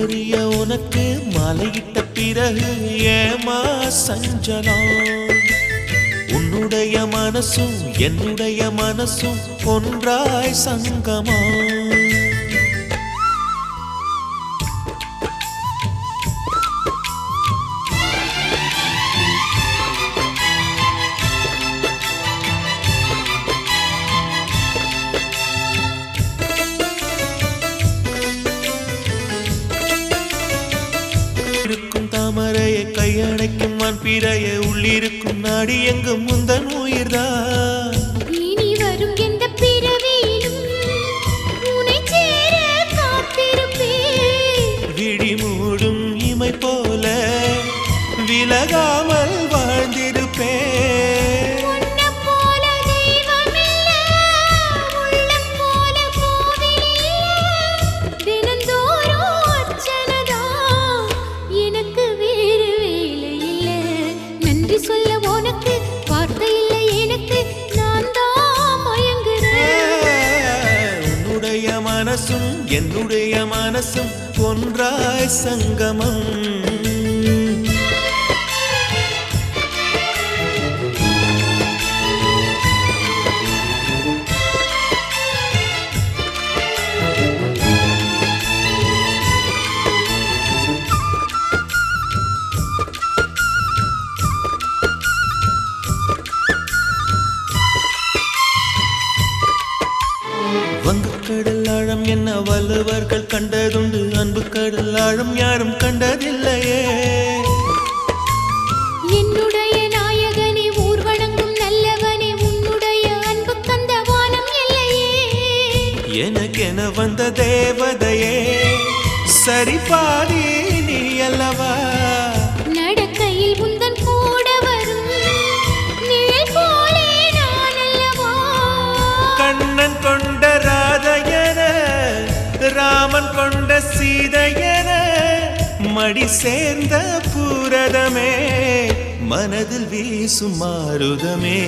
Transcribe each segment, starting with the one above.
உதவிய உனக்கு மலையிட்ட பிறகு ஏமா சஞ்சலம் உன்னுடைய மனசும் என்னுடைய மனசும் ஒன்றாய் சங்கமா? தாமரையை கையணைக்கும் பிறைய உள்ளிருக்கும் நாடி எங்கும் முந்தன் உயிர்தான். மனசும் என்னுடைய மனசும் ஒன்றாய் சங்கமம். என்ன வள்ளுவர்கள் கண்டதுண்டு? அன்பு கடல் ஆழம் யாரும் கண்டதில்லையே. என்னுடைய நாயகனே ஊர் வணங்கும் நல்லவனே உன்னுடைய அன்பு கந்த வானம் எல்லையே எனக்கென வந்த தேவதையே சரி பாதி நீ அல்லவா? மடி சேர்ந்த பூரதமே மனதில் வீசும் மாருதமே.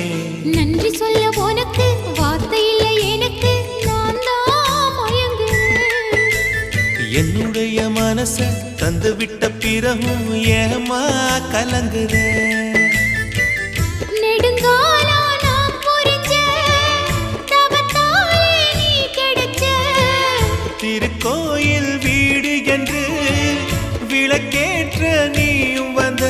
நன்றி சொல்ல உனக்கு வார்த்தை இல்லை எனக்கு என்னுடைய மனச தந்து விட்ட பிறகும் ஏமா கிடைச்ச திருக்கோயில் விளக்கேற்ற நீயும் வந்த